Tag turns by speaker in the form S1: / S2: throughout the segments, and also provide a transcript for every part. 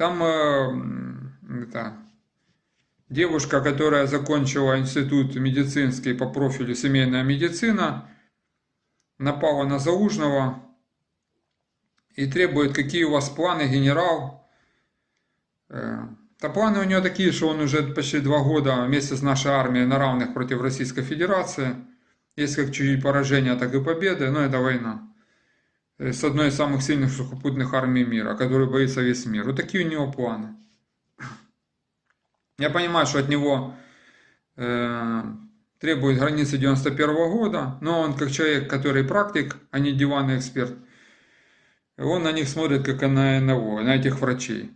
S1: Там э, это, девушка, которая закончила институт медицинский по профилю семейная медицина, напала на Заужного и требует, какие у вас планы, генерал. Э, Да планы у него такие, что он уже почти два года вместе с нашей армией на равных против Российской Федерации. Есть как чуть поражения, так и победы, но это война. Э, С одной из самых сильных сухопутных армий мира, которую боится весь мир. Вот такие у него планы. Я понимаю, что от него э, требует границы 91 года, но он как человек, который практик, а не диванный эксперт, он на них смотрит как на НЛО, на этих врачей.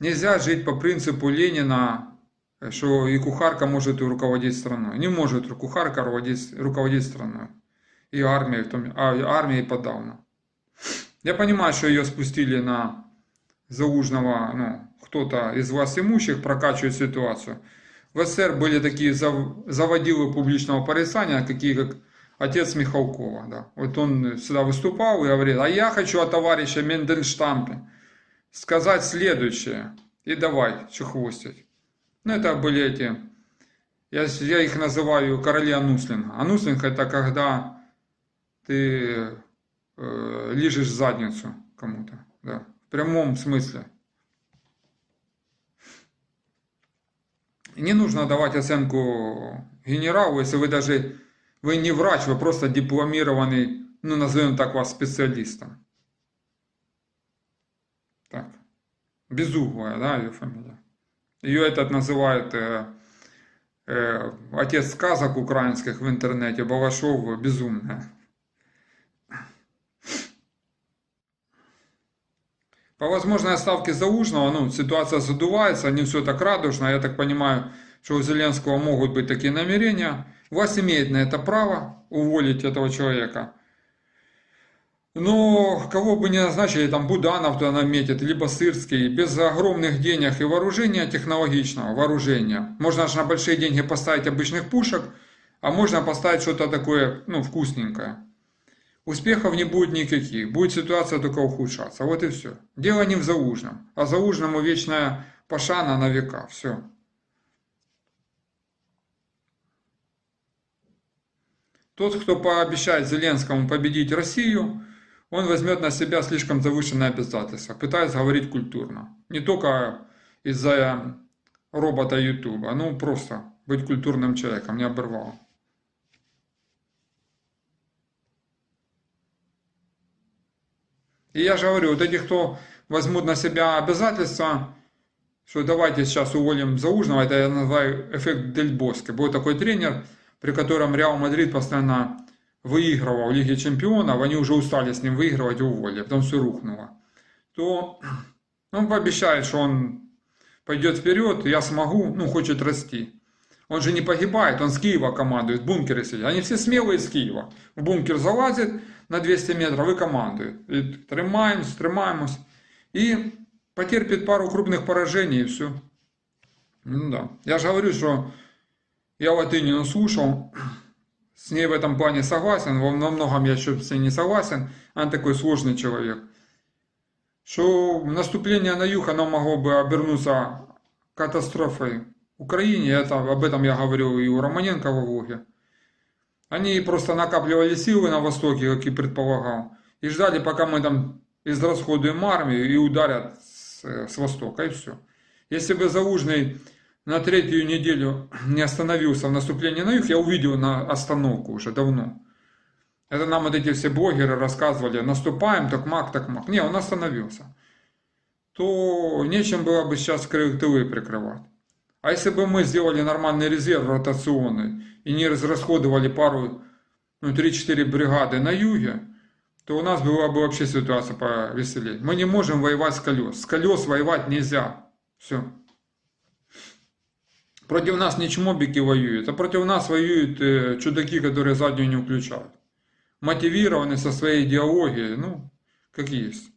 S1: Нельзя жить по принципу Ленина, что и кухарка может руководить страной. Не может кухарка руководить, руководить страной. И том, а армией подавно. Я понимаю, что ее спустили на заужного, ну, кто-то из вас имущих прокачивает ситуацию. В СССР были такие зав- заводилы публичного порицания, такие как отец Михалкова. Да. Вот он всегда выступал и говорил, а я хочу от товарища Менденштампе сказать следующее. И давай чехвостить. Ну, это были эти, я, я их называю короли ануслинга. Ануслинг это когда ты э, лижешь задницу кому-то. Да. В прямом смысле. Не нужно давать оценку генералу, если вы даже, вы не врач, вы просто дипломированный, ну, назовем так вас специалистом. Так. Безуглая, да, ее фамилия. Ее этот называют э, э, отец сказок украинских в интернете, Балашов, безумная. По возможной отставке Заужного, ну, ситуация задувается, не все так радужно. Я так понимаю, что у Зеленского могут быть такие намерения. Власть имеет на это право уволить этого человека. Но кого бы ни назначили, там Буданов туда наметит, либо Сырский, без огромных денег и вооружения технологичного, вооружения. Можно же на большие деньги поставить обычных пушек, а можно поставить что-то такое, ну, вкусненькое. Успехов не будет никаких, будет ситуация только ухудшаться. Вот и все. Дело не в Заужном, а Заужному вечная пашана на века. Все. Тот, кто пообещает Зеленскому победить Россию, он возьмет на себя слишком завышенные обязательства, пытается говорить культурно. Не только из-за робота Ютуба, ну просто быть культурным человеком, не оборвало. И я же говорю, вот эти, кто возьмут на себя обязательства, что давайте сейчас уволим Заужного, это я называю эффект Дель Боске. Был такой тренер, при котором Реал Мадрид постоянно выигрывал в Лиге Чемпионов, они уже устали с ним выигрывать и уволили, потом все рухнуло. То он пообещает, что он пойдет вперед, я смогу, ну, хочет расти. Он же не погибает, он с Киева командует, в бункере сидит. Они все смелые из Киева. В бункер залазит на 200 метров и командует. И тримаемся, тримаемся. И потерпит пару крупных поражений и все. Ну да. Я же говорю, что я Латынину слушал, с ней в этом плане согласен, во многом я еще с ней не согласен, она такой сложный человек. Что наступление на юг, оно могло бы обернуться катастрофой Украине, это, об этом я говорил и у Романенко в влоге. Они просто накапливали силы на востоке, как и предполагал, и ждали, пока мы там израсходуем армию и ударят с, с востока, и все. Если бы Заужный на третью неделю не остановился в наступлении на юг, я увидел на остановку уже давно. Это нам вот эти все блогеры рассказывали, наступаем, так мак, так мак. Не, он остановился. То нечем было бы сейчас тылы прикрывать. А если бы мы сделали нормальный резерв ротационный и не расходовали пару, ну, 3-4 бригады на юге, то у нас была бы вообще ситуация повеселее. Мы не можем воевать с колес. С колес воевать нельзя. Все. Против нас не чмобики воюют, а против нас воюют э, чудаки, которые заднюю не включают. Мотивированы со своей идеологией, ну, как есть.